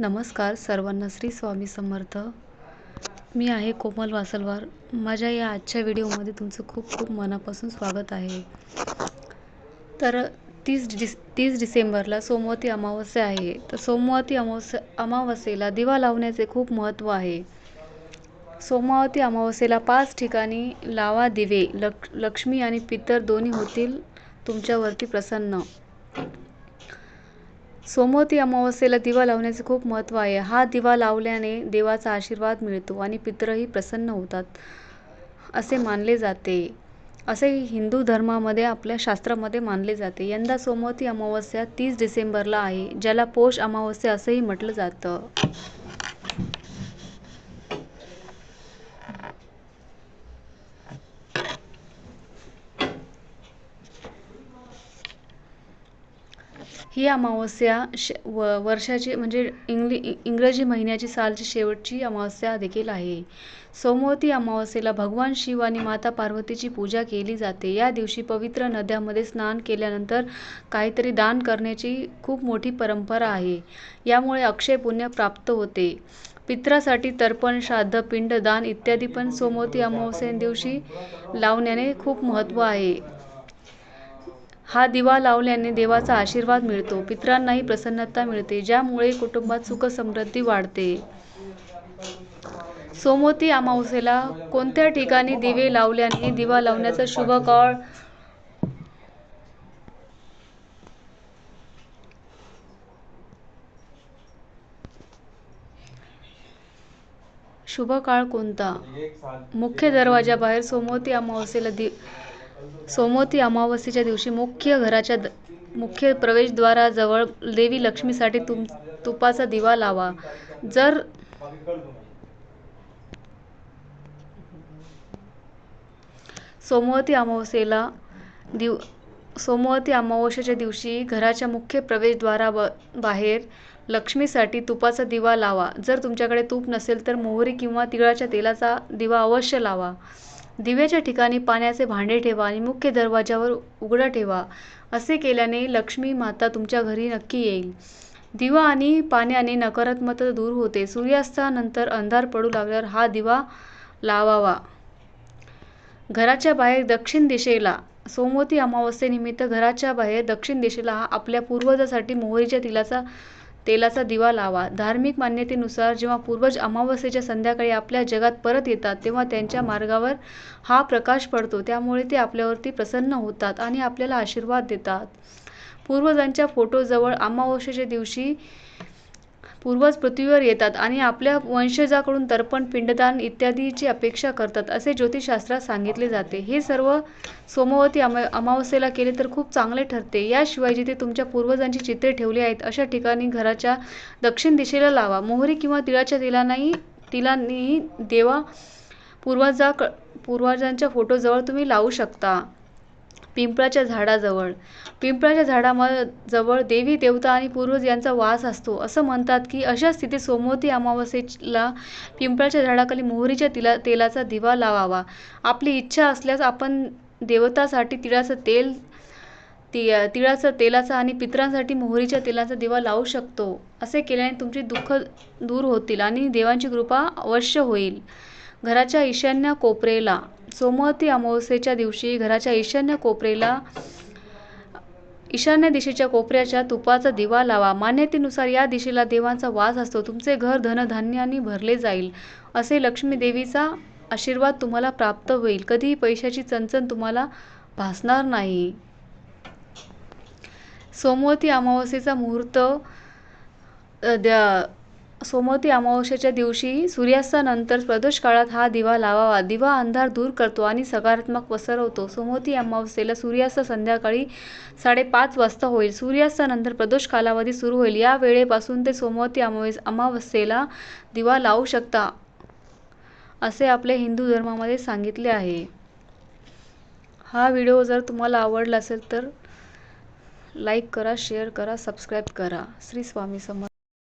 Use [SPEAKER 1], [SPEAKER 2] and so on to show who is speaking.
[SPEAKER 1] नमस्कार सर्वांना श्री स्वामी समर्थ. मी आहे कोमल वासलवार. माझ्या या आजच्या व्हिडिओमध्ये तुमचं खूप खूप मनापासून स्वागत आहे. तर तीस डिस तीस डिसेंबरला सोमवती अमावस्या आहे. तर सोमवती अमावस्या अमावस्येला दिवा लावण्याचे खूप महत्त्व आहे. सोमवती अमावस्येला पाच ठिकाणी लावा दिवे. लक् लक्ष्मी आणि पितर दोन्ही होतील तुमच्यावरती प्रसन्न. सोमवती अमावस्येला दिवा लावण्याचे खूप महत्त्व आहे. हा दिवा लावल्याने देवाचा आशीर्वाद मिळतो आणि पितरही प्रसन्न होतात असे मानले जाते. असे हिंदू धर्मामध्ये आपल्या शास्त्रामध्ये मानले जाते. यंदा सोमवती अमावस्या तीस डिसेंबरला आहे ज्याला पौष अमावस्या असंही म्हटलं जातं. ही अमावस्या श व वर्षाची म्हणजे इंग्लि इंग्रजी महिन्याची सालची शेवटची अमावस्या देखील आहे. सोमवती अमावस्येला भगवान शिव आणि माता पार्वतीची पूजा केली जाते. या दिवशी पवित्र नद्यामध्ये स्नान केल्यानंतर काहीतरी दान करण्याची खूप मोठी परंपरा आहे. यामुळे अक्षय पुण्य प्राप्त होते. पित्रासाठी तर्पण श्राद्ध पिंडदान इत्यादी पण सोमवती अमावस्ये दिवशी लावण्याने खूप महत्त्व आहे. हा दिवा लावल्याने देवाचा आशीर्वाद मिळतो पितरांनाही प्रसन्नता मिळते ज्यामुळे कुटुंबात सुख समृद्धी वाढते. सोमवती अमावस्येला कोणत्या ठिकाणी दिवे लावल्याने दिवा लावण्याचा शुभ काळ? शुभ काळ कोणता? मुख्य दरवाजाबाहेर सोमवती अमावस्येला दि सोमवती अमावस्येच्या दिवशी मुख्य घराच्या द मुख्य प्रवेशद्वाराजवळ देवी लक्ष्मीसाठी तुम तुपाचा दिवा लावा. जर सोमवती अमावस्येला दिव सोमवती अमावस्येच्या दिवशी घराच्या मुख्य प्रवेशद्वारा ब बाहेर लक्ष्मीसाठी तुपाचा दिवा लावा. जर तुमच्याकडे तूप नसेल तर मोहरी किंवा तिळाच्या तेलाचा दिवा अवश्य लावा. दिव्याच्या ठिकाणी पाण्याचे भांडे ठेवा आणि मुख्य दरवाजावर उघडा ठेवा. असे केल्याने लक्ष्मी माता तुमच्या घरी नक्की येईल. दिवा आणि पाण्याने नकारात्मकता दूर होते. सूर्यास्तानंतर अंधार पडू लागल्यावर हा दिवा लावावा. घराच्या बाहेर दक्षिण दिशेला सोमवती अमावस्येनिमित्त घराच्या बाहेर दक्षिण दिशेला हा आपल्या पूर्वजासाठी मोहरीच्या तिलाचा तेलाचा दिवा लावा. धार्मिक मान्यतेनुसार जेव्हा पूर्वज अमावस्येच्या संध्याकाळी आपल्या जगात परत येतात तेव्हा त्यांच्या मार्गावर हा प्रकाश पडतो. त्यामुळे ते आपल्यावरती प्रसन्न होतात आणि आपल्याला आशीर्वाद देतात. पूर्वजांच्या फोटोजवळ अमावस्येच्या दिवशी पूर्वज पृथ्वीवर येतात आणि आपल्या वंशजाकडून तर्पण पिंडदान इत्यादीची अपेक्षा करतात असे ज्योतिषशास्त्रात सांगितले जाते. हे सर्व सोमवती अमा अमावस्येला केले तर खूप चांगले ठरते. याशिवाय जिथे तुमच्या पूर्वजांची चित्रे ठेवली आहेत अशा ठिकाणी घराच्या दक्षिण दिशेला लावा. मोहरी किंवा तिळाच्या तिलांनाही तिलांनीही देवा पूर्वजा पूर्वजांच्या फोटोजवळ तुम्ही लावू शकता. पिंपळाच्या झाडाजवळ. पिंपळाच्या झाडाम जवळ देवी देवता आणि पूर्वज यांचा वास असतो. असं म्हणतात की अशा स्थितीत सोमवती अमावस्येला पिंपळाच्या झाडाखाली मोहरीच्या तिला तेलाचा दिवा लावावा. आपली इच्छा असल्यास आपण देवतासाठी तिळाचं तेल ति तिळाचं तेलाचा आणि पितरांसाठी मोहरीच्या तेलाचा दिवा लावू शकतो. असे केल्याने तुमची दुःख दूर होतील आणि देवांची कृपा अवश्य होईल. घराच्या ईशान्य कोपरेला सोमवती अमावस्येच्या दिवशी घराच्या ईशान्य कोपरेला ईशान्य दिशेच्या कोपऱ्याच्या तुपाचा दिवा लावा. मान्यतेनुसार या दिशेला देवांचा वास असतो. तुमचे घर धनधान्याने भरले जाईल. असे लक्ष्मी देवीचा आशीर्वाद तुम्हाला प्राप्त होईल. कधीही पैशाची चणचण तुम्हाला भासणार नाही. सोमवती अमावस्येचा मुहूर्त द्या. सोमवती अमावस्येच्या दिवशी सूर्यास्तानंतर प्रदोष काळात हा दिवा लावावा. दिवा अंधार दूर करतो आणि सकारात्मक पसरवतो सोमवती अमावस्येला सूर्यास्त संध्याकाळी साडेपाच वाजता होईल. सूर्यास्तानंतर प्रदोष कालावधी सुरू होईल. या वेळेपासून ते सोमवती अमावस अमावस्येला दिवा लावू शकता असे आपले हिंदू धर्मामध्ये सांगितले आहे. हा व्हिडिओ जर तुम्हाला आवडला असेल तर लाईक करा शेअर करा सबस्क्राईब करा. श्री स्वामी समर्थ.